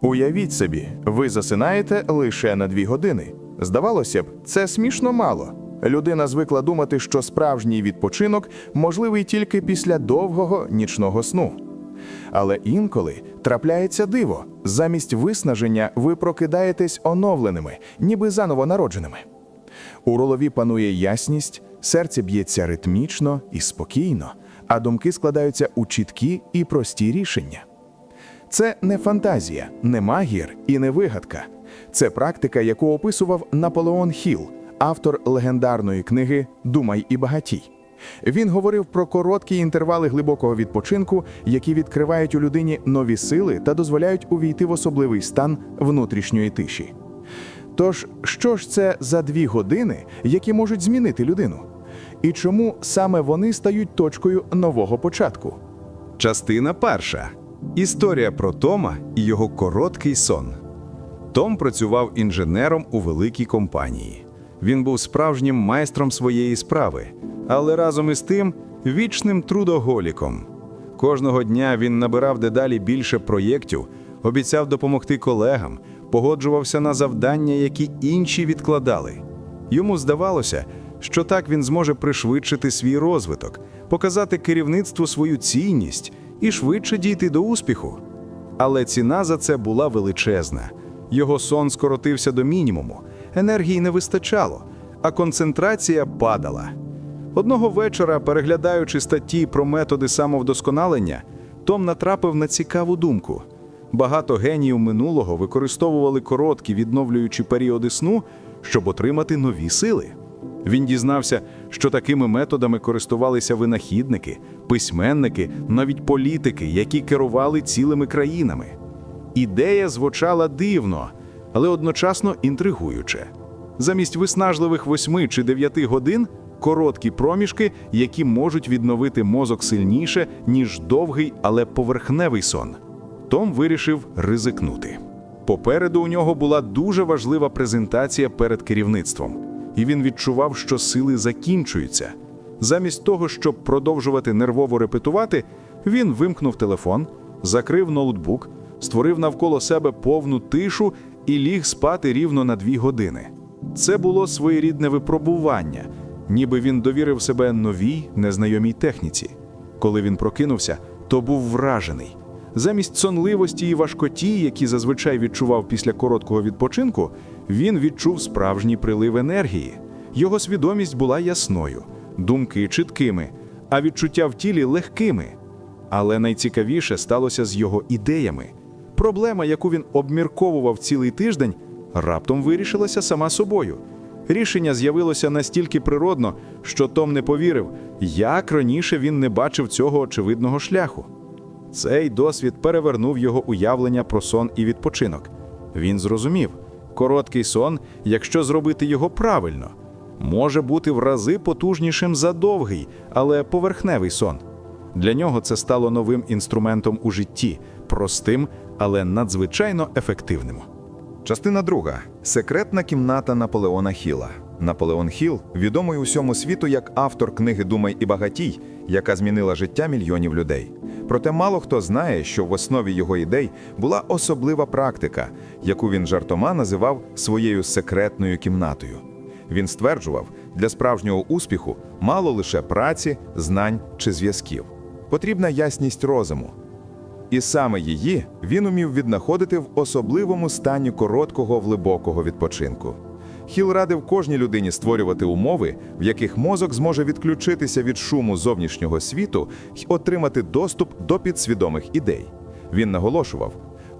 Уявіть собі, ви засинаєте лише на дві години. Здавалося б, це смішно мало. Людина звикла думати, що справжній відпочинок можливий тільки після довгого нічного сну. Але інколи трапляється диво. Замість виснаження ви прокидаєтесь оновленими, ніби заново народженими. У ролові панує ясність, серце б'ється ритмічно і спокійно, а думки складаються у чіткі і прості рішення. Це не фантазія, не магір і не вигадка. Це практика, яку описував Наполеон Хіл, автор легендарної книги Думай і багатій. Він говорив про короткі інтервали глибокого відпочинку, які відкривають у людині нові сили та дозволяють увійти в особливий стан внутрішньої тиші. Тож, що ж це за дві години, які можуть змінити людину? І чому саме вони стають точкою нового початку? Частина перша. Історія про Тома і його короткий сон. Том працював інженером у великій компанії. Він був справжнім майстром своєї справи, але разом із тим вічним трудоголіком. Кожного дня він набирав дедалі більше проєктів, обіцяв допомогти колегам, погоджувався на завдання, які інші відкладали. Йому здавалося, що так він зможе пришвидшити свій розвиток, показати керівництву свою цінність і швидше дійти до успіху. Але ціна за це була величезна. Його сон скоротився до мінімуму, енергії не вистачало, а концентрація падала. Одного вечора, переглядаючи статті про методи самовдосконалення, Том натрапив на цікаву думку. Багато геніїв минулого використовували короткі відновлюючі періоди сну, щоб отримати нові сили. Він дізнався, що такими методами користувалися винахідники, письменники, навіть політики, які керували цілими країнами. Ідея звучала дивно, але одночасно інтригуюче. Замість виснажливих восьми чи дев'яти годин короткі проміжки, які можуть відновити мозок сильніше, ніж довгий, але поверхневий сон. Том вирішив ризикнути. Попереду у нього була дуже важлива презентація перед керівництвом, і він відчував, що сили закінчуються. Замість того, щоб продовжувати нервово репетувати, він вимкнув телефон, закрив ноутбук, створив навколо себе повну тишу і ліг спати рівно на дві години. Це було своєрідне випробування, ніби він довірив себе новій незнайомій техніці. Коли він прокинувся, то був вражений. Замість сонливості і важкоті, які зазвичай відчував після короткого відпочинку, він відчув справжній прилив енергії. Його свідомість була ясною, думки чіткими, а відчуття в тілі легкими. Але найцікавіше сталося з його ідеями. Проблема, яку він обмірковував цілий тиждень, раптом вирішилася сама собою. Рішення з'явилося настільки природно, що Том не повірив, як раніше він не бачив цього очевидного шляху. Цей досвід перевернув його уявлення про сон і відпочинок. Він зрозумів, короткий сон, якщо зробити його правильно, може бути в рази потужнішим за довгий, але поверхневий сон. Для нього це стало новим інструментом у житті, простим, але надзвичайно ефективним. Частина друга секретна кімната Наполеона Хіла. Наполеон Хіл відомий усьому світу як автор книги Думай і багатій, яка змінила життя мільйонів людей. Проте мало хто знає, що в основі його ідей була особлива практика, яку він жартома називав своєю секретною кімнатою. Він стверджував, для справжнього успіху мало лише праці, знань чи зв'язків. Потрібна ясність розуму. І саме її він умів віднаходити в особливому стані короткого глибокого відпочинку. Хіл радив кожній людині створювати умови, в яких мозок зможе відключитися від шуму зовнішнього світу й отримати доступ до підсвідомих ідей. Він наголошував: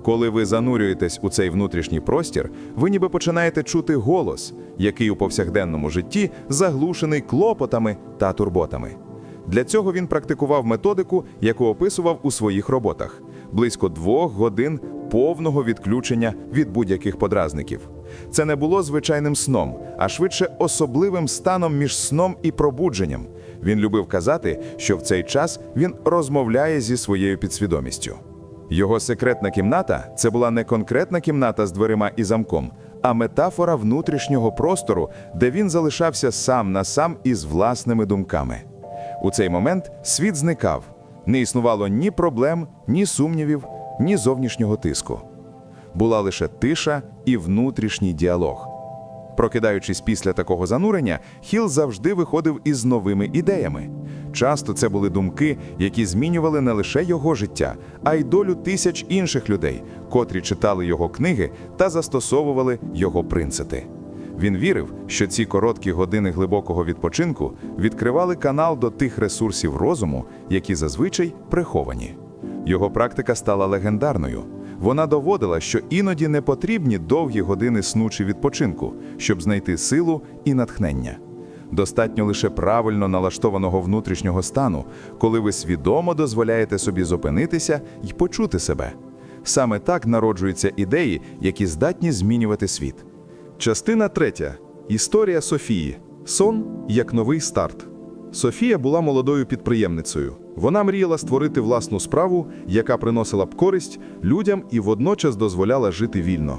коли ви занурюєтесь у цей внутрішній простір, ви ніби починаєте чути голос, який у повсякденному житті заглушений клопотами та турботами. Для цього він практикував методику, яку описував у своїх роботах близько двох годин повного відключення від будь-яких подразників. Це не було звичайним сном, а швидше особливим станом між сном і пробудженням. Він любив казати, що в цей час він розмовляє зі своєю підсвідомістю. Його секретна кімната це була не конкретна кімната з дверима і замком, а метафора внутрішнього простору, де він залишався сам на сам із власними думками. У цей момент світ зникав, не існувало ні проблем, ні сумнівів, ні зовнішнього тиску. Була лише тиша і внутрішній діалог. Прокидаючись після такого занурення, Хіл завжди виходив із новими ідеями. Часто це були думки, які змінювали не лише його життя, а й долю тисяч інших людей, котрі читали його книги та застосовували його принципи. Він вірив, що ці короткі години глибокого відпочинку відкривали канал до тих ресурсів розуму, які зазвичай приховані. Його практика стала легендарною. Вона доводила, що іноді не потрібні довгі години сну чи відпочинку, щоб знайти силу і натхнення. Достатньо лише правильно налаштованого внутрішнього стану, коли ви свідомо дозволяєте собі зупинитися і почути себе. Саме так народжуються ідеї, які здатні змінювати світ. Частина третя. Історія Софії. Сон як новий старт. Софія була молодою підприємницею. Вона мріяла створити власну справу, яка приносила б користь людям і водночас дозволяла жити вільно.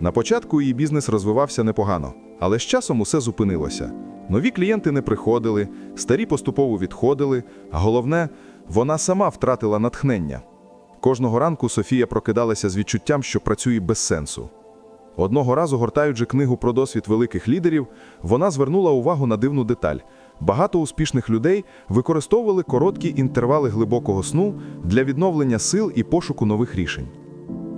На початку її бізнес розвивався непогано, але з часом усе зупинилося. Нові клієнти не приходили, старі поступово відходили, а головне, вона сама втратила натхнення. Кожного ранку Софія прокидалася з відчуттям, що працює без сенсу. Одного разу, гортаючи книгу про досвід великих лідерів, вона звернула увагу на дивну деталь. Багато успішних людей використовували короткі інтервали глибокого сну для відновлення сил і пошуку нових рішень.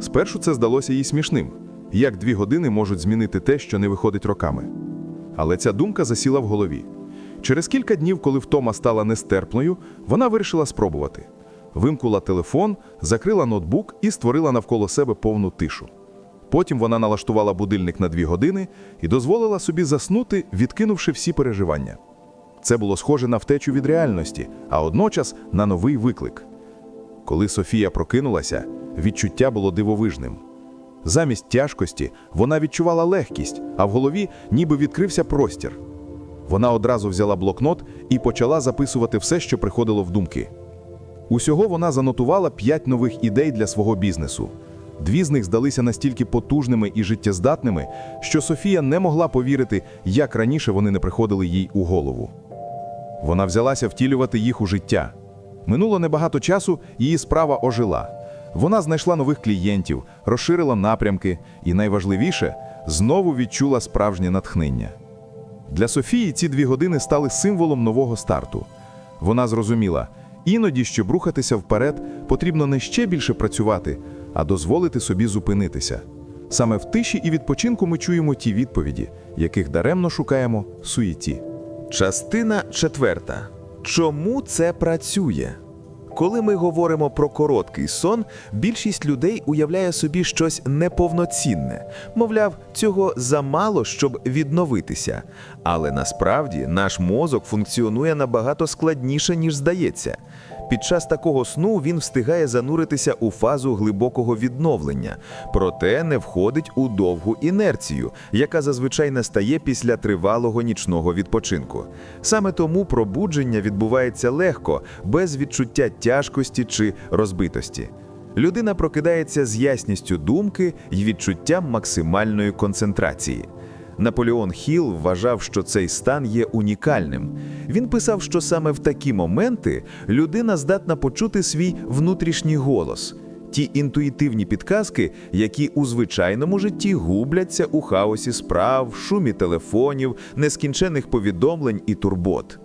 Спершу це здалося їй смішним, як дві години можуть змінити те, що не виходить роками. Але ця думка засіла в голові. Через кілька днів, коли втома стала нестерпною, вона вирішила спробувати. Вимкнула телефон, закрила ноутбук і створила навколо себе повну тишу. Потім вона налаштувала будильник на дві години і дозволила собі заснути, відкинувши всі переживання. Це було схоже на втечу від реальності, а одночас на новий виклик. Коли Софія прокинулася, відчуття було дивовижним. Замість тяжкості вона відчувала легкість, а в голові ніби відкрився простір. Вона одразу взяла блокнот і почала записувати все, що приходило в думки. Усього вона занотувала п'ять нових ідей для свого бізнесу. Дві з них здалися настільки потужними і життєздатними, що Софія не могла повірити, як раніше вони не приходили їй у голову. Вона взялася втілювати їх у життя. Минуло небагато часу, її справа ожила. Вона знайшла нових клієнтів, розширила напрямки і, найважливіше, знову відчула справжнє натхнення. Для Софії ці дві години стали символом нового старту. Вона зрозуміла, іноді, щоб рухатися вперед, потрібно не ще більше працювати, а дозволити собі зупинитися. Саме в тиші і відпочинку ми чуємо ті відповіді, яких даремно шукаємо в суєті. Частина четверта. Чому це працює? Коли ми говоримо про короткий сон, більшість людей уявляє собі щось неповноцінне. Мовляв, цього замало, щоб відновитися. Але насправді наш мозок функціонує набагато складніше, ніж здається. Під час такого сну він встигає зануритися у фазу глибокого відновлення, проте не входить у довгу інерцію, яка зазвичай настає після тривалого нічного відпочинку. Саме тому пробудження відбувається легко, без відчуття тяжкості чи розбитості. Людина прокидається з ясністю думки і відчуттям максимальної концентрації. Наполеон Хіл вважав, що цей стан є унікальним. Він писав, що саме в такі моменти людина здатна почути свій внутрішній голос, ті інтуїтивні підказки, які у звичайному житті губляться у хаосі справ, шумі телефонів, нескінчених повідомлень і турбот.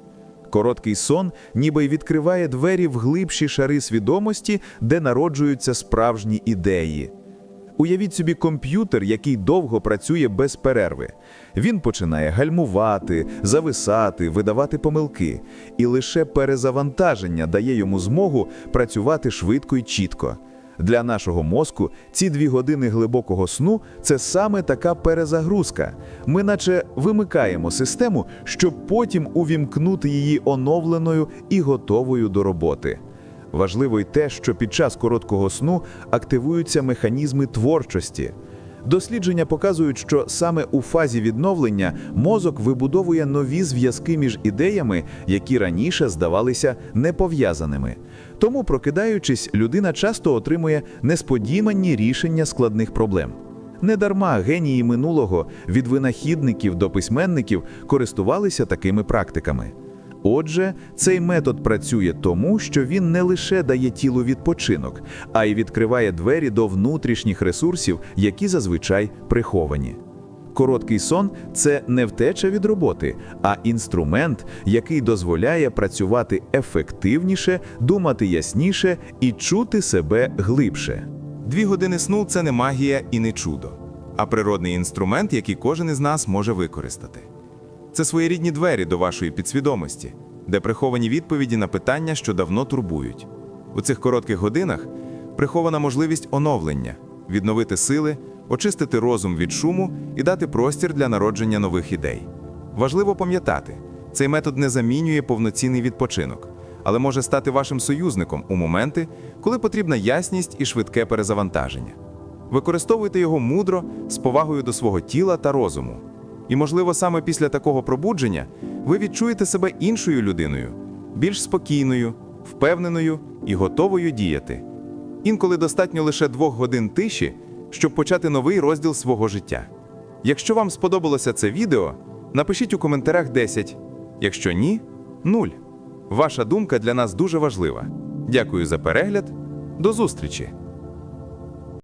Короткий сон ніби й відкриває двері в глибші шари свідомості, де народжуються справжні ідеї. Уявіть собі комп'ютер, який довго працює без перерви. Він починає гальмувати, зависати, видавати помилки, і лише перезавантаження дає йому змогу працювати швидко і чітко. Для нашого мозку ці дві години глибокого сну це саме така перезагрузка. Ми наче вимикаємо систему, щоб потім увімкнути її оновленою і готовою до роботи. Важливо й те, що під час короткого сну активуються механізми творчості. Дослідження показують, що саме у фазі відновлення мозок вибудовує нові зв'язки між ідеями, які раніше здавалися непов'язаними. Тому, прокидаючись, людина часто отримує несподівані рішення складних проблем. Недарма генії минулого від винахідників до письменників користувалися такими практиками. Отже, цей метод працює тому, що він не лише дає тілу відпочинок, а й відкриває двері до внутрішніх ресурсів, які зазвичай приховані. Короткий сон це не втеча від роботи, а інструмент, який дозволяє працювати ефективніше, думати ясніше і чути себе глибше. Дві години сну це не магія і не чудо, а природний інструмент, який кожен із нас може використати. Це своєрідні двері до вашої підсвідомості, де приховані відповіді на питання, що давно турбують. У цих коротких годинах прихована можливість оновлення, відновити сили, очистити розум від шуму і дати простір для народження нових ідей. Важливо пам'ятати, цей метод не замінює повноцінний відпочинок, але може стати вашим союзником у моменти, коли потрібна ясність і швидке перезавантаження. Використовуйте його мудро, з повагою до свого тіла та розуму. І, можливо, саме після такого пробудження ви відчуєте себе іншою людиною, більш спокійною, впевненою і готовою діяти. Інколи достатньо лише двох годин тиші, щоб почати новий розділ свого життя. Якщо вам сподобалося це відео, напишіть у коментарях 10. Якщо ні, 0. Ваша думка для нас дуже важлива. Дякую за перегляд. До зустрічі!